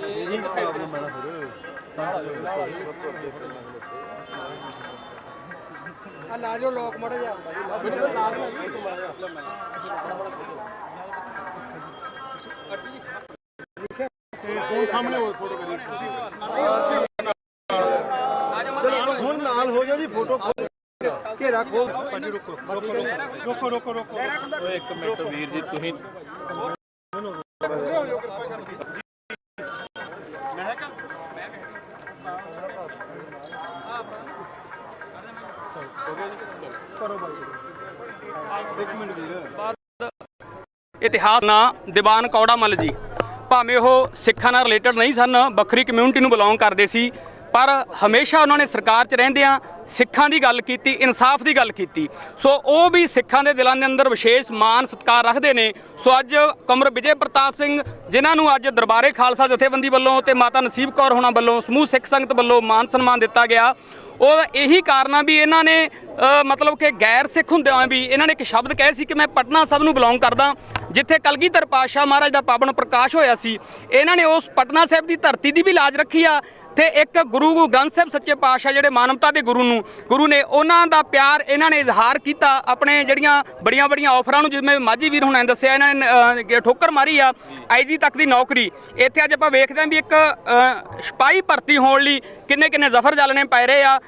ਇਹੀ ਪ੍ਰੋਬਲਮ ਹੈ ਨਾ ਫਿਰ ਆ ਲਾ ਜੋ। ਲੋਕ ਮੜੇ ਜਾ ਹੁਣ ਨਾਲ ਹੋ ਜਾਓ ਜੀ ਫੋਟੋ ਘੇਰਾ ਖੋਲ ਰੋਕੋ ਰੋਕੋ ਰੋਕੋ। ਇੱਕ ਮਿੰਟ ਵੀਰ ਜੀ ਤੁਸੀਂ ਇਤਿਹਾਸ ਨਾ, ਦੀਵਾਨ ਕੌੜਾ ਮੱਲ ਜੀ। ਭਾਵੇਂ ਉਹ ਸਿੱਖਾਂ ਨਾਲ ਰਿਲੇਟਡ ਨਹੀਂ ਸਨ, ਵੱਖਰੀ ਕਮਿਊਨਿਟੀ ਨੂੰ ਬਿਲੋਂਗ ਕਰਦੇ ਸੀ, ਪਰ ਹਮੇਸ਼ਾ ਉਹਨਾਂ ਨੇ ਸਰਕਾਰ 'ਚ ਰਹਿੰਦਿਆਂ ਸਿੱਖਾਂ ਦੀ ਗੱਲ ਕੀਤੀ, ਇਨਸਾਫ ਦੀ ਗੱਲ ਕੀਤੀ। ਸੋ ਉਹ ਵੀ ਸਿੱਖਾਂ ਦੇ ਦਿਲਾਂ ਦੇ ਅੰਦਰ ਵਿਸ਼ੇਸ਼ ਮਾਣ, ਸਤਿਕਾਰ ਰੱਖਦੇ ਨੇ। ਸੋ ਅੱਜ ਕਮਰ ਵਿਜੇ ਪ੍ਰਤਾਪ ਸਿੰਘ, ਜਿਨ੍ਹਾਂ ਨੂੰ ਅੱਜ ਦਰਬਾਰੇ ਖਾਲਸਾ ਜਥੇਬੰਦੀ ਵੱਲੋਂ ਤੇ ਮਾਤਾ ਨਸੀਬ ਕੌਰ ਹੋਣਾ ਵੱਲੋਂ ਸਮੂਹ ਸਿੱਖ ਸੰਗਤ ਵੱਲੋਂ ਮਾਨ ਸਨਮਾਨ ਦਿੱਤਾ ਗਿਆ। ਉਹ ਇਹੀ ਕਾਰਨ ਆ ਵੀ ਇਹਨਾਂ ਨੇ ਮਤਲਬ ਕਿ ਗੈਰ ਸਿੱਖ ਹੁੰਦਿਆਂ ਵੀ ਇਹਨਾਂ ਨੇ ਇੱਕ ਸ਼ਬਦ ਕਹੇ ਸੀ ਕਿ ਮੈਂ ਪਟਨਾ ਸਾਹਿਬ ਨੂੰ ਬਿਲੋਂਗ ਕਰਦਾ, ਜਿੱਥੇ ਕਲਗੀਧਰ ਪਾਤਸ਼ਾਹ ਮਹਾਰਾਜ ਦਾ ਪਾਵਨ ਪ੍ਰਕਾਸ਼ ਹੋਇਆ ਸੀ। ਇਹਨਾਂ ਨੇ ਉਸ ਪਟਨਾ ਸਾਹਿਬ ਦੀ ਧਰਤੀ ਦੀ ਵੀ ਲਾਜ ਰੱਖੀ ਆ ਤੇ ਇੱਕ ਗੁਰੂ ਗ੍ਰੰਥ ਸਾਹਿਬ ਸੱਚੇ ਪਾਤਸ਼ਾਹ ਜਿਹੜੇ ਮਾਨਵਤਾ ਦੇ ਗੁਰੂ ਨੂੰ ਗੁਰੂ ਨੇ ਉਹਨਾਂ ਦਾ ਪਿਆਰ ਇਹਨਾਂ ਨੇ ਇਜ਼ਹਾਰ ਕੀਤਾ ਆਪਣੇ ਜਿਹੜੀਆਂ ਬੜੀਆਂ ਬੜੀਆਂ ਆਫਰਾਂ ਨੂੰ ਜਿਵੇਂ ਮਾਝੀ ਵੀਰ ਹੁਣਾਂ ਨੇ ਦੱਸਿਆ ਇਹਨਾਂ ਨੇ ਠੋਕਰ ਮਾਰੀ ਆ ਆਈਜੀ ਤੱਕ ਦੀ ਨੌਕਰੀ। ਇੱਥੇ ਅੱਜ ਆਪਾਂ ਵੇਖਦੇ ਹਾਂ ਵੀ ਇੱਕ ਅ, ਸਿਪਾਹੀ ਭਰਤੀ ਹੋਣ ਲਈ ਕਿੰਨੇ ਕਿੰਨੇ ਜ਼ਫਰ ਜਲਣੇ ਪੈ ਰਹੇ ਆ।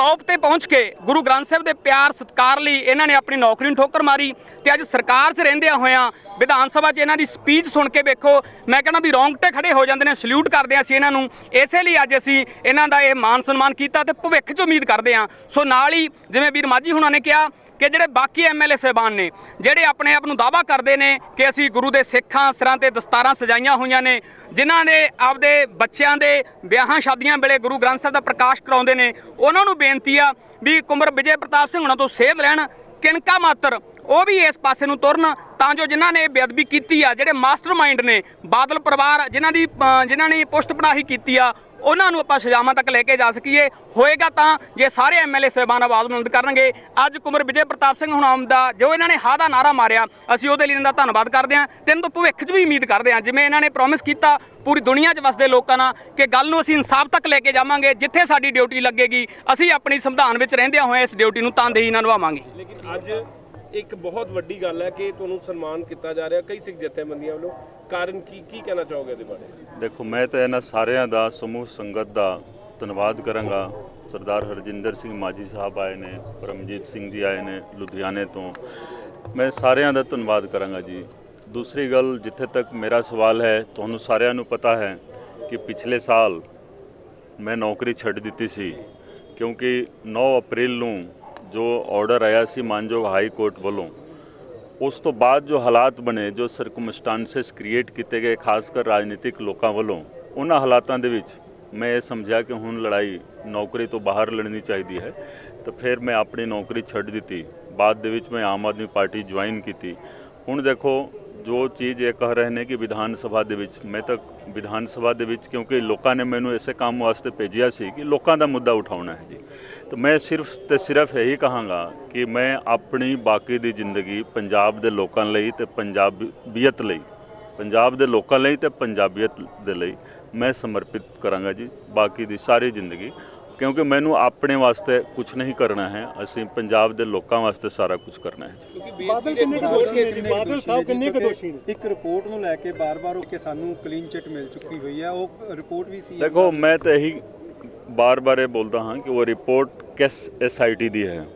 ਟੌਪ ਤੇ ਪਹੁੰਚ ਕੇ ਗੁਰੂ ਗ੍ਰੰਥ ਸਾਹਿਬ ਦੇ ਪਿਆਰ, ਸਤਿਕਾਰ ਲਈ ਇਹਨਾਂ ਨੇ ਆਪਣੀ ਨੌਕਰੀ ਨੂੰ ਠੋਕਰ ਮਾਰੀ ਤੇ ਅੱਜ ਸਰਕਾਰ 'ਚ ਰਹਿੰਦਿਆਂ ਹੋਇਆਂ ਵਿਧਾਨ ਸਭਾ 'ਚ ਇਹਨਾਂ ਦੀ ਸਪੀਚ ਸੁਣ ਕੇ ਵੇਖੋ, ਮੈਂ ਕਹਿੰਦਾ ਵੀ ਰੌਂਗਟੇ ਖੜੇ ਹੋ ਜਾਂਦੇ ਨੇ ਸਲੂਟ ਕਰਦੇ ਹਾਂ ਅਸੀਂ ਇਹਨਾਂ ਨੂੰ। ਇਸੇ ਲਈ ਅੱਜ ਅਸੀਂ ਇਹਨਾਂ ਦਾ ਇਹ ਮਾਨ ਸਨਮਾਨ ਕੀਤਾ ਤੇ ਭਵਿੱਖ 'ਚ ਉਮੀਦ ਕਰਦੇ ਹਾਂ। ਸੋ ਨਾਲ ਹੀ ਜਿਵੇਂ ਵੀਰ ਮਾਝੀ ਹੁਣਾਂ ਨੇ ਕਿਹਾ ਕਿ ਜਿਹੜੇ ਬਾਕੀ ਐਮਐਲਏ ਸਹਿਬਾਨ ਨੇ ਜਿਹੜੇ ਆਪਣੇ ਆਪ ਨੂੰ ਦਾਵਾ ਕਰਦੇ ਨੇ ਕਿ ਅਸੀਂ ਗੁਰੂ ਦੇ ਸਿੱਖਾਂ ਸਿਰਾਂ ਤੇ ਦਸਤਾਰਾਂ ਸਜਾਈਆਂ ਹੋਈਆਂ ਨੇ ਜਿਨ੍ਹਾਂ ਨੇ ਆਪਦੇ ਬੱਚਿਆਂ ਦੇ ਵਿਆਹਾਂ ਸ਼ਾਦੀਆਂ ਵੇਲੇ ਗੁਰੂ ਗ੍ਰੰਥ ਸਾਹਿਬ ਦਾ ਪ੍ਰਕਾਸ਼ ਕਰਾਉਂਦੇ ਨੇ ਉਹਨਾਂ ਨੂੰ ਬੇਨਤੀ ਆ ਵੀ ਕੁਮਰ ਵਿਜੇ ਪ੍ਰਤਾਪ ਸਿੰਘ ਹੁਣਾਂ ਤੋਂ ਸੇਧ ਲੈਣ ਕਿਣਕਾ ਮਾਤਰ ਉਹ ਵੀ ਇਸ ਪਾਸੇ ਨੂੰ ਤੁਰਨ ਤਾਂ ਜੋ ਜਿਨ੍ਹਾਂ ਨੇ ਬੇਅਦਬੀ ਕੀਤੀ ਆ ਜਿਹੜੇ ਮਾਸਟਰਮਾਈਂਡ ਨੇ ਬਾਦਲ ਪਰਿਵਾਰ ਜਿਨ੍ਹਾਂ ਦੀ ਅ, ਜਿਨ੍ਹਾਂ ਨੇ ਪੁਸ਼ਤ ਪੜਾਹੀ ਕੀਤੀ ਆ ਉਹਨਾਂ ਨੂੰ ਆਪਾਂ ਸਜ਼ਾਵਾਂ ਤੱਕ ਲੈ ਕੇ ਜਾ ਸਕੀਏ। ਹੋਏਗਾ ਤਾਂ ਜੇ ਸਾਰੇ ਐਮਐਲਏ ਸਹਿਬਾਨ ਆਵਾਜ਼ ਬੁਲੰਦ ਕਰਨਗੇ। ਅੱਜ ਕੁਮਰ ਵਿਜੇ ਪ੍ਰਤਾਪ ਸਿੰਘ ਹੁਣਾਮ ਦਾ ਜੋ ਇਹਨਾਂ ਨੇ ਹਾ ਦਾ ਨਾਰਾ ਮਾਰਿਆ, ਅਸੀਂ ਉਹਦੇ ਲਈ ਇਹਨਾਂ ਦਾ ਧੰਨਵਾਦ ਕਰਦੇ ਹਾਂ। ਤੇ ਇਹਨਾਂ ਤੋਂ ਭਵਿੱਖ 'ਚ ਵੀ ਉਮੀਦ ਕਰਦੇ ਹਾਂ, ਜਿਵੇਂ ਇਹਨਾਂ ਨੇ ਪ੍ਰੋਮਿਸ ਕੀਤਾ, ਪੂਰੀ ਦੁਨੀਆ 'ਚ ਵਸਦੇ ਲੋਕਾਂ ਨਾਲ ਕਿ ਗੱਲ ਨੂੰ ਅਸੀਂ ਇਨਸਾਫ ਤੱਕ ਲੈ ਕੇ ਜਾਵਾਂਗੇ, ਜਿੱਥੇ ਸਾਡੀ ਡਿਊਟੀ ਲੱਗੇਗੀ, ਅਸੀਂ ਆਪਣੀ ਸੰਵਿਧਾਨ ਵਿੱਚ ਰਹਿੰਦਿਆਂ ਹੋਏ ਇਸ ਡਿਊਟੀ ਨੂੰ ਤਨਦੇਹੀ ਨਾਲ ਨਿਭਾਵਾਂਗੇ। ਲੇਕਿਨ ਅੱਜ ਇੱਕ ਬਹੁਤ ਵੱਡੀ ਗੱਲ ਹੈ ਕਿ ਤੁਹਾਨੂੰ ਸਨਮਾਨ ਕੀਤਾ ਜਾ ਰਿਹਾ ਕਈ ਸਿੱਖ ਜਥੇਬੰਦੀਆਂ ਵੱਲੋਂ। ਕਾਰਨ ਕੀ ਕੀ ਕਹਿਣਾ ਚਾਹੋਗੇ ਇਹਦੇ ਬਾਰੇ? ਦੇਖੋ, ਮੈਂ ਤਾਂ ਇਹਨਾਂ ਸਾਰਿਆਂ ਦਾ ਸਮੂਹ ਸੰਗਤ ਦਾ ਧੰਨਵਾਦ ਕਰਾਂਗਾ। ਸਰਦਾਰ ਹਰਜਿੰਦਰ ਸਿੰਘ ਮਾਜੀ ਸਾਹਿਬ ਆਏ ਨੇ, ਪਰਮਜੀਤ ਸਿੰਘ ਜੀ ਆਏ ਨੇ ਲੁਧਿਆਣੇ ਤੋਂ। ਮੈਂ ਸਾਰਿਆਂ ਦਾ ਧੰਨਵਾਦ ਕਰਾਂਗਾ ਜੀ। ਦੂਸਰੀ ਗੱਲ, ਜਿੱਥੇ ਤੱਕ ਮੇਰਾ ਸਵਾਲ ਹੈ, ਤੁਹਾਨੂੰ ਸਾਰਿਆਂ ਨੂੰ ਪਤਾ ਹੈ ਕਿ ਪਿਛਲੇ ਸਾਲ ਮੈਂ ਨੌਕਰੀ ਛੱਡ ਦਿੱਤੀ ਸੀ, ਕਿਉਂਕਿ 9 ਅਪ੍ਰੈਲ ਨੂੰ ਜੋ ਆਰਡਰ ਆਇਆ ਸੀ ਮਾਨਯੋਗ ਹਾਈ ਕੋਰਟ ਵੱਲੋਂ, ਉਸ ਤੋਂ ਬਾਅਦ ਜੋ ਹਾਲਾਤ ਬਣੇ, ਜੋ ਸਰਕਮਸਟੈਂਸਸ ਕ੍ਰੀਏਟ ਕੀਤੇ ਗਏ ਖਾਸ ਕਰ ਰਾਜਨੀਤਿਕ ਲੋਕਾਂ ਵੱਲੋਂ, ਉਹਨਾਂ ਹਾਲਾਤਾਂ ਦੇ ਵਿੱਚ ਮੈਂ ਇਹ ਸਮਝਿਆ ਕਿ ਹੁਣ ਲੜਾਈ ਨੌਕਰੀ ਤੋਂ ਬਾਹਰ ਲੜਨੀ ਚਾਹੀਦੀ ਹੈ। ਤਾਂ ਫਿਰ ਮੈਂ ਆਪਣੀ ਨੌਕਰੀ ਛੱਡ ਦਿੱਤੀ। ਬਾਅਦ ਦੇ ਵਿੱਚ ਮੈਂ ਆਮ ਆਦਮੀ ਪਾਰਟੀ ਜੁਆਇਨ ਕੀਤੀ। ਹੁਣ ਦੇਖੋ ਜੋ ਚੀਜ਼ ਇਹ ਕਹਿ ਰਹੇ ਨੇ ਕਿ ਵਿਧਾਨ ਸਭਾ ਦੇ ਵਿੱਚ, ਮੈਂ ਤਾਂ ਵਿਧਾਨ ਸਭਾ ਦੇ ਵਿੱਚ ਕਿਉਂਕਿ ਲੋਕਾਂ ਨੇ ਮੈਨੂੰ ਇਸੇ ਕੰਮ ਵਾਸਤੇ ਭੇਜਿਆ ਸੀ ਕਿ ਲੋਕਾਂ ਦਾ ਮੁੱਦਾ ਉਠਾਉਣਾ ਹੈ ਜੀ। ਤਾਂ ਮੈਂ ਸਿਰਫ ਤੇ ਸਿਰਫ ਇਹੀ ਕਹਾਂਗਾ ਕਿ ਮੈਂ ਆਪਣੀ ਬਾਕੀ ਦੀ ਜ਼ਿੰਦਗੀ ਪੰਜਾਬ ਦੇ ਲੋਕਾਂ ਲਈ ਤੇ ਪੰਜਾਬੀਅਤ ਲਈ, ਪੰਜਾਬ ਦੇ ਲੋਕਾਂ ਲਈ ਤੇ ਪੰਜਾਬੀਅਤ ਦੇ ਲਈ ਮੈਂ ਸਮਰਪਿਤ ਕਰਾਂਗਾ ਜੀ, ਬਾਕੀ ਦੀ ਸਾਰੀ ਜ਼ਿੰਦਗੀ। ਕਿਉਂਕਿ ਮੈਨੂੰ ਆਪਣੇ ਵਾਸਤੇ ਕੁਝ ਨਹੀਂ ਕਰਨਾ ਹੈ। ਅਸੀਂ ਪੰਜਾਬ ਦੇ ਲੋਕਾਂ ਵਾਸਤੇ ਸਾਰਾ ਕੁਝ ਕਰਨਾ ਹੈ। ਬਾਦਲ ਕਿੰਨੇ ਕੁ ਦੋਸ਼ੀ ਕੇਸ ਨੇ? ਬਾਦਲ ਸਾਹਿਬ ਕਿੰਨੇ ਕੁ ਦੋਸ਼ੀ ਨੇ? ਇੱਕ ਰਿਪੋਰਟ ਨੂੰ ਲੈ ਕੇ ਬਾਰ-ਬਾਰ ਉਹ ਕਿ ਸਾਨੂੰ ਕਲੀਨ ਚਿੱਟ ਮਿਲ ਚੁੱਕੀ ਹੋਈ ਹੈ। ਉਹ ਰਿਪੋਰਟ ਵੀ ਸੀ। ਦੇਖੋ ਮੈਂ ਤਾਂ ਇਹੀ ਬਾਰ-ਬਾਰ ਇਹ ਬੋਲਦਾ ਹਾਂ ਕਿ ਉਹ ਰਿਪੋਰਟ ਕਿਸ ਐਸਆਈਟੀ ਦੀ ਹੈ।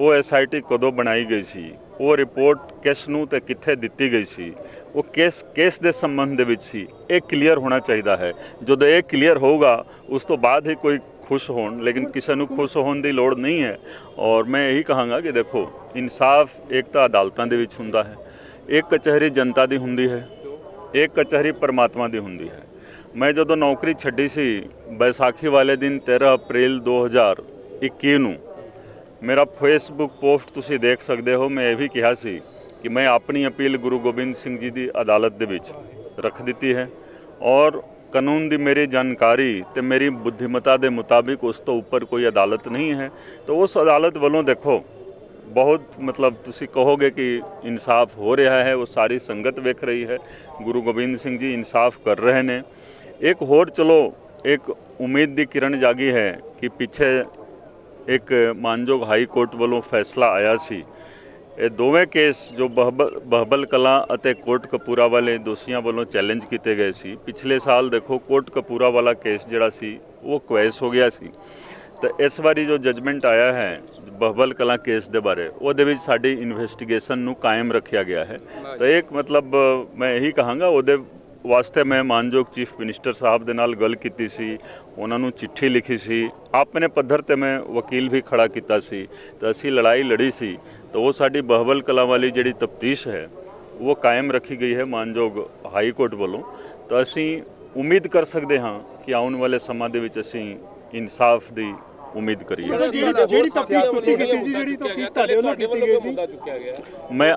ਉਹ ਐਸਆਈਟੀ ਕਦੋਂ ਬਣਾਈ ਗਈ ਸੀ? ਉਹ ਰਿਪੋਰਟ ਕਿਸ ਨੂੰ ਤੇ ਕਿੱਥੇ ਦਿੱਤੀ ਗਈ ਸੀ? ਉਹ ਕਿਸ ਕੇਸ ਦੇ ਸੰਬੰਧ ਦੇ ਵਿੱਚ ਸੀ? ਇਹ ਕਲੀਅਰ ਹੋਣਾ ਚਾਹੀਦਾ ਹੈ। ਜਦੋਂ ਇਹ ਕਲੀਅਰ ਹੋਊਗਾ ਉਸ ਤੋਂ ਬਾਅਦ ਹੀ ਕੋਈ ਖੁਸ਼ ਹੋਣ, ਲੇਕਿਨ ਕਿਸੇ ਨੂੰ ਖੁਸ਼ ਹੋਣ ਦੀ ਲੋੜ ਨਹੀਂ ਹੈ। ਔਰ ਮੈਂ ਇਹੀ ਕਹਾਂਗਾ ਕਿ ਦੇਖੋ, ਇਨਸਾਫ ਇੱਕ ਤਾਂ ਅਦਾਲਤਾਂ ਦੇ ਵਿੱਚ ਹੁੰਦਾ ਹੈ। ਇੱਕ ਕਚਹਿਰੀ ਜਨਤਾ ਦੀ ਹੁੰਦੀ ਹੈ, ਇੱਕ ਕਚਹਿਰੀ ਪਰਮਾਤਮਾ ਦੀ ਹੁੰਦੀ ਹੈ। ਮੈਂ ਜਦੋਂ ਨੌਕਰੀ ਛੱਡੀ ਸੀ, ਬੈਸਾਖੀ ਵਾਲੇ ਦਿਨ 13 ਅਪ੍ਰੈਲ 2021 ਨੂੰ, ਮੇਰਾ ਫੇਸਬੁੱਕ ਪੋਸਟ ਤੁਸੀਂ ਦੇਖ ਸਕਦੇ ਹੋ। ਮੈਂ ਇਹ ਵੀ ਕਿਹਾ ਸੀ ਕਿ ਮੈਂ ਆਪਣੀ ਅਪੀਲ ਗੁਰੂ ਗੋਬਿੰਦ ਸਿੰਘ ਜੀ ਦੀ ਅਦਾਲਤ ਦੇ ਵਿੱਚ ਰੱਖ ਦਿੱਤੀ ਹੈ। ਔਰ ਕਾਨੂੰਨ ਦੀ ਮੇਰੀ ਜਾਣਕਾਰੀ ਤੇ ਮੇਰੀ ਬੁੱਧੀਮਤਾ ਦੇ ਮੁਤਾਬਿਕ ਉਸ ਤੋਂ ਉੱਪਰ ਕੋਈ ਅਦਾਲਤ ਨਹੀਂ ਹੈ, ਤਾਂ ਉਸ ਅਦਾਲਤ ਵੱਲੋਂ ਦੇਖੋ, ਬਹੁਤ ਮਤਲਬ ਤੁਸੀਂ ਕਹੋਗੇ ਕਿ ਇਨਸਾਫ ਹੋ ਰਿਹਾ ਹੈ, ਉਹ ਸਾਰੀ ਸੰਗਤ ਵੇਖ ਰਹੀ ਹੈ, ਗੁਰੂ ਗੋਬਿੰਦ ਸਿੰਘ ਜੀ ਇਨਸਾਫ ਕਰ ਰਹੇ ਨੇ। ਇੱਕ ਹੋਰ ਚਲੋ, ਇੱਕ ਉਮੀਦ ਦੀ ਕਿਰਨ ਜਾਗੀ ਹੈ ਕਿ ਪਿੱਛੇ ਇੱਕ ਮਾਨਯੋਗ ਹਾਈ ਕੋਰਟ ਵੱਲੋਂ ਫੈਸਲਾ ਆਇਆ ਸੀ। ਇਹ ਦੋਵੇਂ ਕੇਸ ਜੋ ਬਹਬਲ ਬਹਬਲ ਕਲਾਂ ਅਤੇ ਕੋਟ ਕਪੂਰਾ ਵਾਲੇ ਦੋਸ਼ੀਆਂ ਵੱਲੋਂ ਚੈਲੰਜ ਕੀਤੇ ਗਏ ਸੀ, ਪਿਛਲੇ ਸਾਲ ਦੇਖੋ ਕੋਟ ਕਪੂਰਾ ਵਾਲਾ ਕੇਸ ਜਿਹੜਾ ਸੀ, ਉਹ ਕੁਐਸ ਹੋ ਗਿਆ ਸੀ। ਤਾਂ ਇਸ ਵਾਰੀ ਜੋ ਜਜਮੈਂਟ ਆਇਆ ਹੈ ਬਹਬਲ ਕਲਾਂ ਕੇਸ ਦੇ ਬਾਰੇ, ਉਹਦੇ ਵਿੱਚ ਸਾਡੀ ਇਨਵੈਸਟੀਗੇਸ਼ਨ ਨੂੰ ਕਾਇਮ ਰੱਖਿਆ ਗਿਆ ਹੈ। ਤਾਂ ਇੱਕ ਮਤਲਬ ਮੈਂ ਇਹੀ ਕਹਾਂਗਾ, ਉਹਦੇ ਵਾਸਤੇ ਮੈਂ ਮਾਨਯੋਗ ਚੀਫ ਮਿਨਿਸਟਰ ਸਾਹਿਬ ਦੇ ਨਾਲ ਗੱਲ ਕੀਤੀ ਸੀ, ਉਹਨਾਂ ਨੂੰ ਚਿੱਠੀ ਲਿਖੀ ਸੀ, ਆਪਣੇ ਪੱਧਰ ਤੇ ਮੈਂ ਵਕੀਲ ਵੀ ਖੜਾ ਕੀਤਾ ਸੀ, ਤਾਂ ਅਸੀਂ ਲੜਾਈ ਲੜੀ ਸੀ। ਤਾਂ ਉਹ ਸਾਡੀ ਬਹਬਲ ਕਲਾਂ ਵਾਲੀ ਜਿਹੜੀ ਤਫਤੀਸ਼ ਹੈ ਉਹ ਕਾਇਮ ਰੱਖੀ ਗਈ ਹੈ ਮਾਨਯੋਗ ਹਾਈ ਕੋਰਟ ਵੱਲੋਂ। ਤਾਂ ਅਸੀਂ ਉਮੀਦ ਕਰ ਸਕਦੇ ਹਾਂ ਕਿ ਆਉਣ ਵਾਲੇ ਸਮਾਂ ਦੇ ਵਿੱਚ ਅਸੀਂ ਇਨਸਾਫ ਦੀ ਉਮੀਦ ਕਰੀਏ। ਸਰ ਜਿਹੜੀ ਜਿਹੜੀ ਤਫਤੀਸ਼ ਤੁਸੀਂ ਕੀਤੀ ਸੀ ਜਿਹੜੀ ਤਫਤੀਸ਼ ਤੁਹਾਡੇ ਵੱਲੋਂ ਕੀਤੀ ਗਈ ਸੀ। ਮੁੱਦਾ ਚੁੱਕਿਆ ਗਿਆ। ਮੈਂ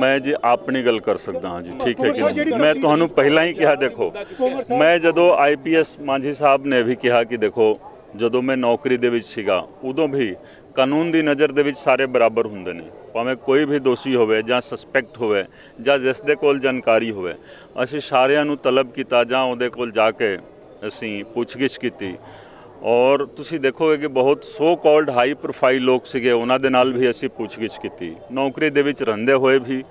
ਮੈਂ ਜੀ ਆਪਣੀ ਗੱਲ ਕਰ ਸਕਦਾ ਹਾਂ ਜੀ ਠੀਕ ਹੈ ਕਿ ਨਹੀਂ? ਮੈਂ ਤੁਹਾਨੂੰ ਪਹਿਲਾਂ ਹੀ ਕਿਹਾ ਦੇਖੋ ਮੈਂ ਜਦੋਂ ਆਈਪੀਐਸ ਮਾਂਝੀ ਸਾਹਿਬ ਨੇ ਵੀ ਕਿਹਾ ਕਿ ਦੇਖੋ ਜਦੋਂ ਮੈਂ ਨੌਕਰੀ ਦੇ ਵਿੱਚ ਸੀਗਾ ਉਦੋਂ ਵੀ ਕਾਨੂੰਨ ਦੀ ਨਜ਼ਰ ਦੇ ਵਿੱਚ ਸਾਰੇ ਬਰਾਬਰ ਹੁੰਦੇ ਨੇ। ਭਾਵੇਂ ਕੋਈ ਵੀ ਦੋਸ਼ੀ ਹੋਵੇ ਜਾਂ ਸਸਪੈਕਟ ਹੋਵੇ ਜਾਂ ਜਿਸ ਦੇ ਕੋਲ ਜਾਣਕਾਰੀ ਹੋਵੇ, ਅਸੀਂ ਸਾਰਿਆਂ ਨੂੰ ਤਲਬ ਕੀਤਾ ਜਾਂ ਉਹਦੇ ਕੋਲ ਜਾ ਕੇ ਅਸੀਂ ਪੁੱਛਗਿੱਛ ਕੀਤੀ। ਔਰ ਤੁਸੀਂ ਦੇਖੋਗੇ ਕਿ ਬਹੁਤ ਸੋ ਕਾਲਡ ਹਾਈ ਪ੍ਰੋਫਾਈਲ ਲੋਕ ਸੀਗੇ, ਉਹਨਾਂ ਦੇ ਨਾਲ ਵੀ ਅਸੀਂ ਪੁੱਛਗਿੱਛ ਕੀਤੀ। ਨੌਕਰੀ ਦੇ ਵਿੱਚ ਰਹਿੰਦੇ ਹੋਏ ਵੀ,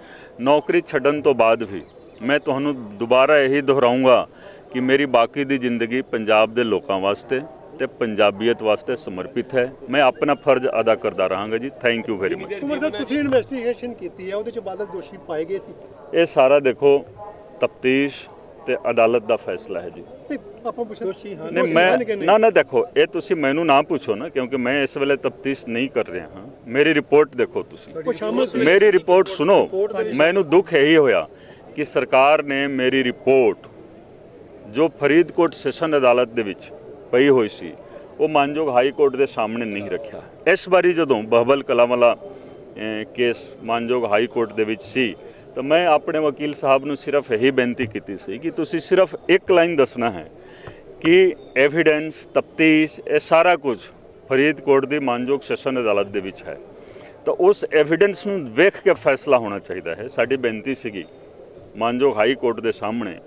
ਨੌਕਰੀ ਛੱਡਣ ਤੋਂ ਬਾਅਦ ਵੀ, ਮੈਂ ਤੁਹਾਨੂੰ ਦੁਬਾਰਾ ਇਹੀ ਦੁਹਰਾਉਂਗਾ ਕਿ ਮੇਰੀ ਬਾਕੀ ਦੀ ਜ਼ਿੰਦਗੀ ਪੰਜਾਬ ਦੇ ਲੋਕਾਂ ਵਾਸਤੇ ਤੇ ਪੰਜਾਬੀਅਤ ਵਾਸਤੇ ਸਮਰਪਿਤ ਹੈ। ਮੈਂ ਆਪਣਾ ਫਰਜ਼ ਅਦਾ ਕਰਦਾ ਰਹਾਂਗਾ ਜੀ। ਥੈਂਕ ਯੂ ਵੈਰੀ ਮਚ ਸਾਹਿਬ ਤੁਸੀਂ ਇਨਵੈਸਟੀਗੇਸ਼ਨ ਕੀਤੀ ਹੈ ਉਹਦੇ ਚ ਬਾਦਲ ਦੋਸ਼ੀ ਪਾਏ ਗਏ ਸੀ। ਇਹ ਸਾਰਾ ਦੇਖੋ ਤਫਤੀਸ਼ ਤੇ ਅਦਾਲਤ ਦਾ ਫੈਸਲਾ ਹੈ ਜੀ। ਆਪਾਂ ਪੁੱਛ ਦੋਸ਼ੀ ਹਨ ਨਹੀਂ ਮੈਂ ਨਾ ਨਾ ਦੇਖੋ ਇਹ ਤੁਸੀਂ ਮੈਨੂੰ ਨਾ ਪੁੱਛੋ ਨਾ ਕਿਉਂਕਿ ਮੈਂ ਇਸ ਵੇਲੇ ਤਫਤੀਸ਼ ਨਹੀਂ ਕਰ ਰਿਹਾ ਹਾਂ। ਮੇਰੀ ਰਿਪੋਰਟ ਦੇਖੋ ਤੁਸੀਂ। ਮੇਰੀ ਰਿਪੋਰਟ ਸੁਣੋ। ਮੈਨੂੰ ਦੁੱਖ ਇਹੀ ਹੋਇਆ ਕਿ ਸਰਕਾਰ ਨੇ ਮੇਰੀ ਰਿਪੋਰਟ ਜੋ ਫਰੀਦਕੋਟ ਸੈਸ਼ਨ ਅਦਾਲਤ ਦੇ ਵਿੱਚ ਪਈ ਹੋਈ ਸੀ, ਉਹ ਮਾਨਯੋਗ ਹਾਈ ਕੋਰਟ ਦੇ ਸਾਹਮਣੇ ਨਹੀਂ ਰੱਖਿਆ। ਇਸ ਵਾਰੀ ਜਦੋਂ ਬਹਬਲ ਕਲਾਮਲਾ ਕੇਸ ਮਾਨਯੋਗ ਹਾਈ ਕੋਰਟ ਦੇ ਵਿੱਚ ਸੀ, ਤਾਂ ਮੈਂ ਆਪਣੇ ਵਕੀਲ ਸਾਹਿਬ ਨੂੰ ਸਿਰਫ ਇਹੀ ਬੇਨਤੀ ਕੀਤੀ ਸੀ ਕਿ ਤੁਸੀਂ ਸਿਰਫ ਇੱਕ ਲਾਈਨ ਦੱਸਣਾ ਹੈ ਕਿ ਐਵੀਡੈਂਸ ਤਫਤੀਸ਼, ਇਹ ਸਾਰਾ ਕੁਝ ਫਰੀਦਕੋਟ ਦੀ ਮਾਨਯੋਗ ਸੈਸ਼ਨ ਅਦਾਲਤ ਦੇ ਵਿੱਚ ਹੈ। ਤਾਂ ਉਸ ਐਵੀਡੈਂਸ ਨੂੰ ਵੇਖ ਕੇ ਫੈਸਲਾ ਹੋਣਾ ਚਾਹੀਦਾ ਹੈ। ਸਾਡੀ ਬੇਨਤੀ ਸੀਗੀ, ਮਾਨਯੋਗ ਹਾਈ ਕੋਰਟ ਦੇ ਸਾਹਮਣੇ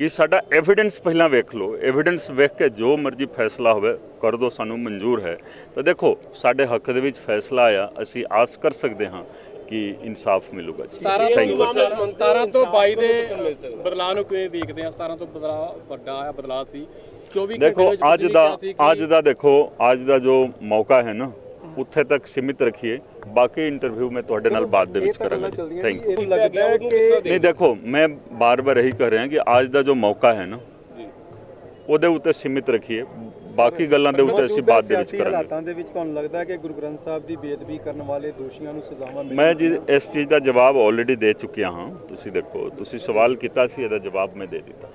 ਕਿ ਸਾਡਾ ਐਵੀਡੈਂਸ ਪਹਿਲਾਂ ਵੇਖ ਲਓ ਐਵੀਡੈਂਸ ਵੇਖ ਕੇ ਜੋ ਮਰਜ਼ੀ ਫੈਸਲਾ ਹੋਵੇ ਕਰ ਦੋ ਸਾਨੂੰ ਮਨਜ਼ੂਰ ਹੈ ਤਾਂ ਦੇਖੋ ਸਾਡੇ ਹੱਕ ਦੇ ਵਿੱਚ ਫੈਸਲਾ ਆਇਆ ਅਸੀਂ ਆਸ ਕਰ ਸਕਦੇ ਹਾਂ ਕਿ ਇਨਸਾਫ ਮਿਲੂਗਾ ਜੀ 17 Thank you, sir. ਤੋਂ 17 ਤੋਂ 22 ਦੇ। ਬਦਲਾਅ ਨੂੰ ਕਿਵੇਂ ਦੇਖਦੇ ਆ 17 ਤੋਂ ਬਦਲਾਅ ਵੱਡਾ ਆ ਬਦਲਾਅ ਸੀ 24 ਦੇਖੋ ਅੱਜ ਦਾ ਅੱਜ ਦਾ ਦੇਖੋ ਅੱਜ ਦਾ ਜੋ ਮੌਕਾ ਹੈ ਨਾ ਉੱਥੇ ਤੱਕ ਸੀਮਿਤ ਰੱਖੀਏ। ਬਾਕੀ ਇੰਟਰਵਿਊ ਮੈਂ ਤੁਹਾਡੇ ਨਾਲ ਬਾਅਦ ਦੇ ਵਿੱਚ ਕਰਾਂਗਾ ਥੈਂਕ ਯੂ ਇਹ ਲੱਗਦਾ ਹੈ ਕਿ ਨਹੀਂ ਦੇਖੋ ਮੈਂ ਬਾਰ-ਬਾਰ ਇਹੀ ਕਰ ਰਿਹਾ ਕਿ ਅੱਜ ਦਾ ਜੋ ਮੌਕਾ ਹੈ ਨਾ ਉਹਦੇ ਉੱਤੇ ਸੀਮਿਤ ਰੱਖੀਏ। ਬਾਕੀ ਗੱਲਾਂ ਦੇ ਉੱਤੇ ਅਸੀਂ ਬਾਅਦ ਦੇ ਵਿੱਚ ਕਰਾਂਗੇ। ਹਾਲਾਤਾਂ ਦੇ ਵਿੱਚ ਤੁਹਾਨੂੰ ਲੱਗਦਾ ਹੈ ਕਿ ਗੁਰੂ ਗ੍ਰੰਥ ਸਾਹਿਬ ਦੀ ਬੇਅਦਬੀ ਕਰਨ ਵਾਲੇ ਦੋਸ਼ੀਆਂ ਨੂੰ ਸਜ਼ਾਵਾਂ ਮਿਲਣਗੀਆਂ? ਮੈਂ ਜੀ ਇਸ ਚੀਜ਼ ਦਾ ਜਵਾਬ ਆਲਰੇਡੀ ਦੇ ਚੁੱਕਿਆ ਹਾਂ। ਤੁਸੀਂ ਦੇਖੋ ਤੁਸੀਂ ਸਵਾਲ ਕੀਤਾ ਸੀ ਇਹਦਾ ਜਵਾਬ ਮੈਂ ਦੇ ਦਿੱਤਾ।